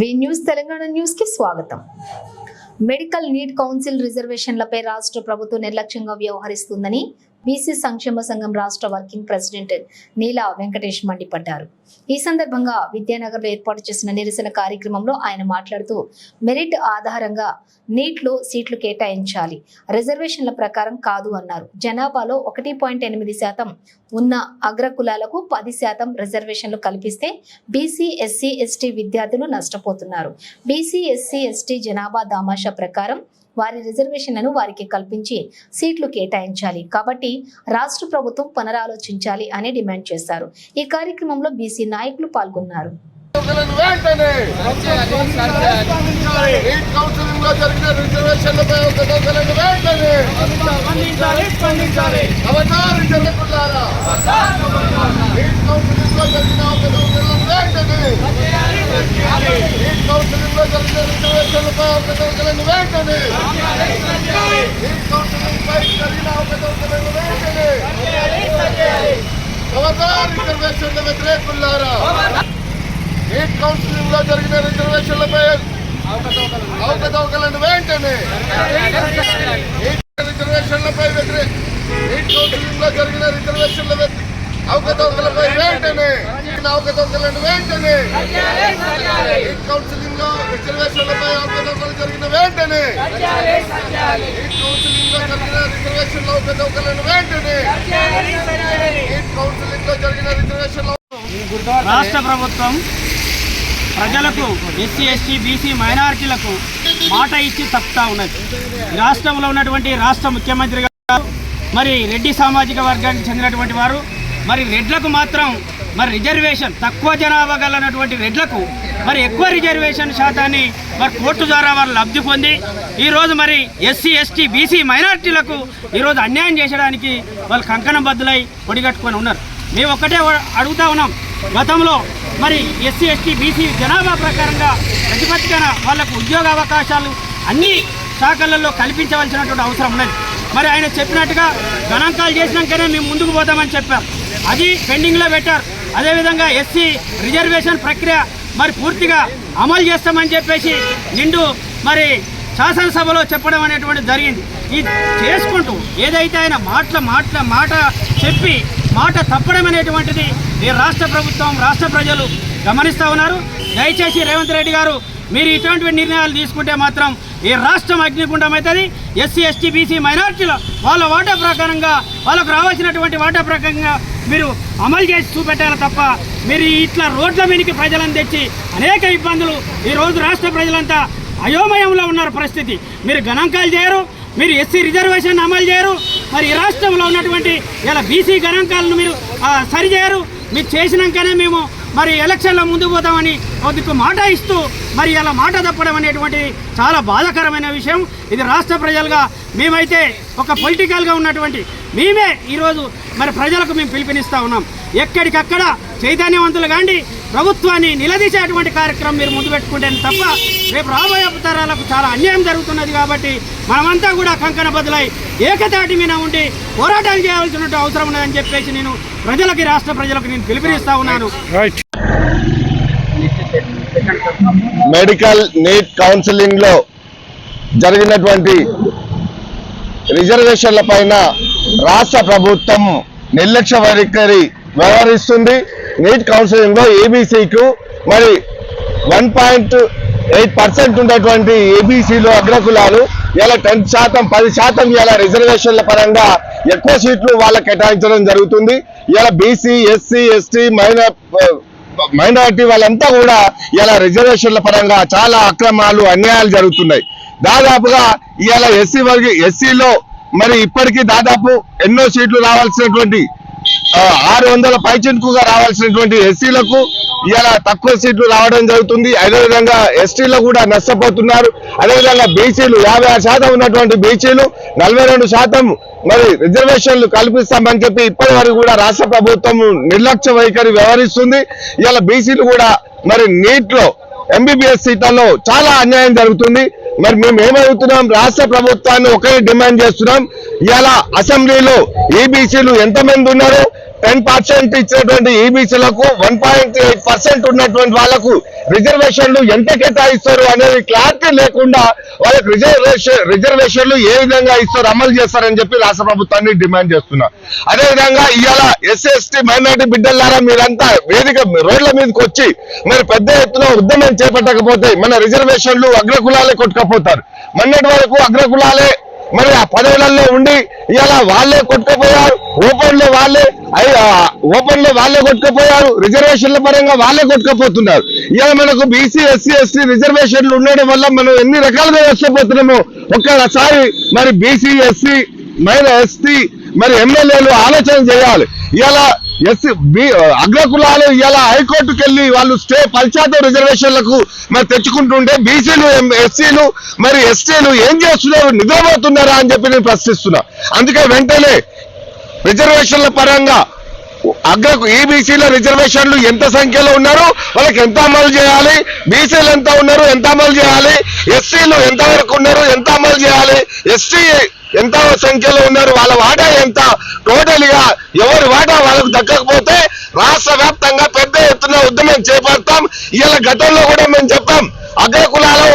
వి news Telangana న్యూస్కి స్వాగతం. Medical neat council రిజర్వేషన్లపై రాష్ట్ర ప్రభుత్వం నిర్లక్ష్యంగా వ్యవహరిస్తుందని బీసీ సంక్షేమ సంఘం రాష్ట్ర వర్కింగ్ ప్రెసిడెంట్ నీలా వెంకటేష్ మండిపడ్డారు. ఈ సందర్భంగా విద్యానగర్లో ఏర్పాటు చేసిన నిరసన కార్యక్రమంలో ఆయన మాట్లాడుతూ మెరిట్ ఆధారంగా నీట్లో సీట్లు కేటాయించాలి. రిజర్వేషన్ల ప్రకారం కాదు అన్నారు. జనాభాలో ఒకటి పాయింట్ ఎనిమిది శాతం ఉన్న అగ్రకులాలకు పది శాతం రిజర్వేషన్లు కల్పిస్తే బీసీ ఎస్సీ ఎస్టీ విద్యార్థులు నష్టపోతున్నారు. బీసీ ఎస్సీ ఎస్టీ జనాభా దామాషా ప్రకారం వారి రిజర్వేషన్లను వారికి కల్పించి సీట్లు కేటాయించాలి. కాబట్టి రాష్ట్ర ప్రభుత్వం పునరాలోచించాలి అని డిమాండ్ చేశారు. ఈ కార్యక్రమంలో బీసీ నాయకులు పాల్గొన్నారు. వెంటనే నీట్ కౌన్సిలింగ్లో జరిగిన రిజర్వేషన్లపై ఉద్యోగులను వెంటనే స్పందించాలి జరిగిన ఉద్యోగులను వెంటనే నీట్ రిజర్వేషన్ల వ్యతిరేకులారా నీట్ కౌన్సిలింగ్లో జరిగిన రిజర్వేషన్లపై అవకతవకలను వెంటనే రిజర్వేషన్లపై వ్యతిరేక నీట్ కౌన్సిలింగ్లో జరిగిన రిజర్వేషన్ల అవకతవకలపై వెంటనే వెంటనే. కౌన్సిలింగ్లో రిజర్వేషన్లపై జరిగిన వెంటనే. కౌన్సిలింగ్లో జరిగిన వెంటనే. కౌన్సిలింగ్లో జరిగిన రాష్ట్ర ప్రభుత్వం ప్రజలకు ఎస్సీ ఎస్టీ బీసీ మైనారిటీలకు మాట ఇచ్చి తప్పుతా ఉన్నది. రాష్ట్రంలో ఉన్నటువంటి రాష్ట్ర ముఖ్యమంత్రి గారు మరి రెడ్డి సామాజిక వర్గానికి చెందినటువంటి వారు మరి రెడ్లకు మాత్రం మరి రిజర్వేషన్ తక్కువ జనాభా గలనటువంటి రెడ్లకు మరి ఎక్కువ రిజర్వేషన్ శాతాన్ని మరి కోర్టు ద్వారా వారు లబ్ధి పొంది ఈరోజు మరి ఎస్సీ ఎస్టీ బీసీ మైనారిటీలకు ఈరోజు అన్యాయం చేసడానికి వాళ్ళు కంకణం బద్దులై ఒడిగట్టుకొని ఉన్నారు. మేము ఒక్కటే అడుగుతా ఉన్నాం. గతంలో మరి ఎస్సీ ఎస్టీ బీసీ జనాభా ప్రకారంగా ప్రతిపత్తిగా వాళ్ళకు ఉద్యోగ అవకాశాలు అన్ని శాఖలలో కల్పించవలసినటువంటి అవసరం ఉన్నది. మరి ఆయన చెప్పినట్టుగా గణాంకాలు చేసినాకనే మేము ముందుకు పోతామని చెప్పారు అది పెండింగ్లో పెట్టారు. అదేవిధంగా ఎస్సీ రిజర్వేషన్ ప్రక్రియ మరి పూర్తిగా అమలు చేస్తామని చెప్పేసి నిండు మరి శాసనసభలో చెప్పడం అనేటువంటి జరిగింది. ఇది చేసుకుంటూ ఏదైతే ఆయన మాటల మాటల మాట చెప్పి మాట తప్పడం అనేటువంటిది ఈ రాష్ట్ర ప్రభుత్వం రాష్ట్ర ప్రజలు గమనిస్తూ ఉన్నారు. దయచేసి రేవంత్ రెడ్డి గారు మీరు ఇటువంటి నిర్ణయాలు తీసుకుంటే మాత్రం ఈ రాష్ట్రం అగ్నిగుండం అవుతుంది. ఎస్సీ ఎస్టీ బీసీ మైనార్టీల వాళ్ళ వాటా ప్రకారంగా వాళ్ళకు రావాల్సినటువంటి వాటా ప్రకారంగా మీరు అమలు చేసి చూపెట్టాలి తప్ప మీరు ఇట్లా రోడ్ల మీదకి ప్రజలను తెచ్చి అనేక ఇబ్బందులు ఈ రోజు రాష్ట్ర ప్రజలంతా అయోమయంలో ఉన్నారు పరిస్థితి. మీరు గణాంకాలు చేయరు మీరు ఎస్సీ రిజర్వేషన్ అమలు చేయరు మరి ఈ రాష్ట్రంలో ఉన్నటువంటి ఇలా బీసీ గణాంకాలను మీరు సరిచేయరు. మీరు చేసినాకనే మేము మరి ఎలక్షన్లో ముందు పోతామని కొద్దిగా మాట ఇస్తూ మరి ఇలా మాట తప్పడం అనేటువంటి చాలా బాధాకరమైన విషయం. ఇది రాష్ట్ర ప్రజలుగా మేమైతే ఒక పొలిటికల్గా ఉన్నటువంటి మేమే ఈరోజు మరి ప్రజలకు మేము పిలుపునిస్తూ ఉన్నాం. ఎక్కడికక్కడ చైతన్యవంతులు కాండి ప్రభుత్వాన్ని నిలదీసేటువంటి కార్యక్రమం మీరు ముందు పెట్టుకుంటే తప్ప రేపు రాబోయే తరాలకు చాలా అన్యాయం జరుగుతున్నది కాబట్టి మనమంతా కూడా కంకణ బదులై ఏకతాటి మీద ఉండి పోరాటాలు చేయాల్సిన అవసరం ఉన్నదని చెప్పేసి నేను ప్రజలకి రాష్ట్ర ప్రజలకు నేను పిలుపునిస్తా ఉన్నాను. మెడికల్ నీట్ కౌన్సిలింగ్లో జరిగినటువంటి రిజర్వేషన్ల పైన రాష్ట్ర ప్రభుత్వం నిర్లక్ష్య వైఖరి వ్యవహరిస్తుంది. నీట్ కౌన్సిలింగ్లో ఏబీసీకు మరి వన్ పాయింట్ ఎయిట్ పర్సెంట్ ఉన్నటువంటి ఏబీసీలో అగ్రకులాలు ఇలా టెన్ శాతం పది శాతం ఇలా రిజర్వేషన్ల పరంగా ఎక్కువ సీట్లు వాళ్ళకి కేటాయించడం జరుగుతుంది. ఇలా BC SC ST minor minority వాళ్ళంతా కూడా ఇలా రిజర్వేషన్ల పరంగా చాలా అక్రమాలు అన్యాయాలు జరుగుతున్నాయి. దాదాపుగా ఇవాళ ఎస్సీ వర్గ ఎస్సీలో మరి ఇప్పటికీ దాదాపు ఎన్నో సీట్లు రావాల్సినటువంటి ఆరు వందల పైచెంటుగా రావాల్సినటువంటి ఎస్సీలకు ఇలా తక్కువ సీట్లు రావడం జరుగుతుంది. అదేవిధంగా ఎస్టీలో కూడా నష్టపోతున్నారు. అదేవిధంగా బీసీలు యాభై ఆరు శాతం ఉన్నటువంటి బీసీలు నలభై రెండు శాతం మరి రిజర్వేషన్లు కల్పిస్తామని చెప్పి ఇప్పటి వరకు కూడా రాష్ట్ర ప్రభుత్వం నిర్లక్ష్య వైఖరి వ్యవహరిస్తుంది. ఇలా బీసీలు కూడా మరి నీట్లో ఎంబీబీఎస్ సీట్లలో చాలా అన్యాయం జరుగుతుంది. మరి మేము ఏమవుతున్నాం రాష్ట్ర ప్రభుత్వాన్ని ఒకే డిమాండ్ చేస్తున్నాం. ఇలా అసెంబ్లీలో ఈబీసీలు ఎంతమంది ఉన్నారు టెన్ పర్సెంట్ ఇచ్చినటువంటి ఈబీసీలకు వన్ పాయింట్ ఎయిట్ పర్సెంట్ ఉన్నటువంటి వాళ్ళకు రిజర్వేషన్లు ఎంత కేటాయిస్తారు అనేది క్లారిటీ లేకుండా వాళ్ళకి రిజర్వేషన్ రిజర్వేషన్లు ఏ విధంగా ఇస్తారు అమలు చేస్తారని చెప్పి రాష్ట్ర ప్రభుత్వాన్ని డిమాండ్ చేస్తున్నా. అదే విధంగా ఇవాళ ఎస్సీ ఎస్టీ మైనార్టీ బిడ్డలారా మీరంతా వేదిక రోడ్ల మీదకి వచ్చి మీరు పెద్ద ఎత్తున ఉద్యమం చేపట్టకపోతే మన రిజర్వేషన్లు అగ్రకులాలే కొట్టుకపోతారు. మొన్నటి వరకు అగ్రకులాలే మరి ఆ పదవులలో ఉండి ఇలా వాళ్ళే కొట్టుకుపోయారు ఓపెన్లో వాళ్ళే ఓపెన్లో వాళ్ళే కొట్టుకుపోయారు రిజర్వేషన్ల పరంగా వాళ్ళే కొట్టుకుపోతున్నారు. ఇలా మనకు బీసీ ఎస్సీ ఎస్టీ రిజర్వేషన్లు ఉండడం వల్ల మనం ఎన్ని రకాలుగా నష్టపోతున్నామో ఒక్కసారి మరి బీసీ ఎస్సీ మైన ఎస్టీ మరి ఎమ్మెల్యేలు ఆలోచన చేయాలి. ఇలా ఎస్సీ బి అగ్రకులాలు ఇలా హైకోర్టుకు వెళ్ళి వాళ్ళు స్టే పల్చాతో రిజర్వేషన్లకు మరి తెచ్చుకుంటుంటే బీసీలు ఎస్సీలు మరి ఎస్టీలు ఏం చేస్తున్నారు? నిద్రపోతున్నారా అని చెప్పి నేను ప్రశ్నిస్తున్నా. అందుకే వెంటనే రిజర్వేషన్ల పరంగా అగ్రకు ఈబీసీల రిజర్వేషన్లు ఎంత సంఖ్యలో ఉన్నారు? వాళ్ళకి ఎంత అమలు చేయాలి? బీసీలు ఎంత ఉన్నారు? ఎంత అమలు చేయాలి? ఎస్సీలు ఎంత వరకు ఉన్నారు? ఎంత అమలు చేయాలి? ఎస్టీ ఎంత సంఖ్యలో ఉన్నారు? వాళ్ళ వాటా ఎంత? టోటల్గా ఎవరి వాటా వాళ్ళకు దక్కకపోతే రాష్ట్ర వ్యాప్తంగా పెద్ద ఎత్తున ఉద్యమం చేపడతాం. ఇలా గతంలో కూడా మేము చెప్తాం అగ్రకులాలు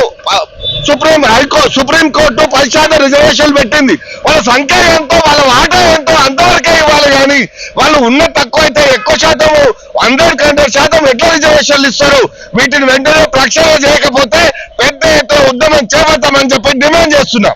సుప్రీం హైకో సుప్రీం కోర్టు పది శాతం రిజర్వేషన్ పెట్టింది. వాళ్ళ సంఖ్య ఎంతో వాళ్ళ వాటా ఎంతో అంతవరకే ఇవ్వాలి కానీ వాళ్ళు ఉన్న తక్కువ అయితే ఎక్కువ శాతం హండ్రెడ్ హండ్రెడ్ శాతం ఎట్లా రిజర్వేషన్లు ఇస్తారు? వీటిని వెంటనే ప్రక్షాళన చేయకపోతే పెద్ద ఎత్తున ఉద్యమం చేపడతామని చెప్పి డిమాండ్ చేస్తున్నాం.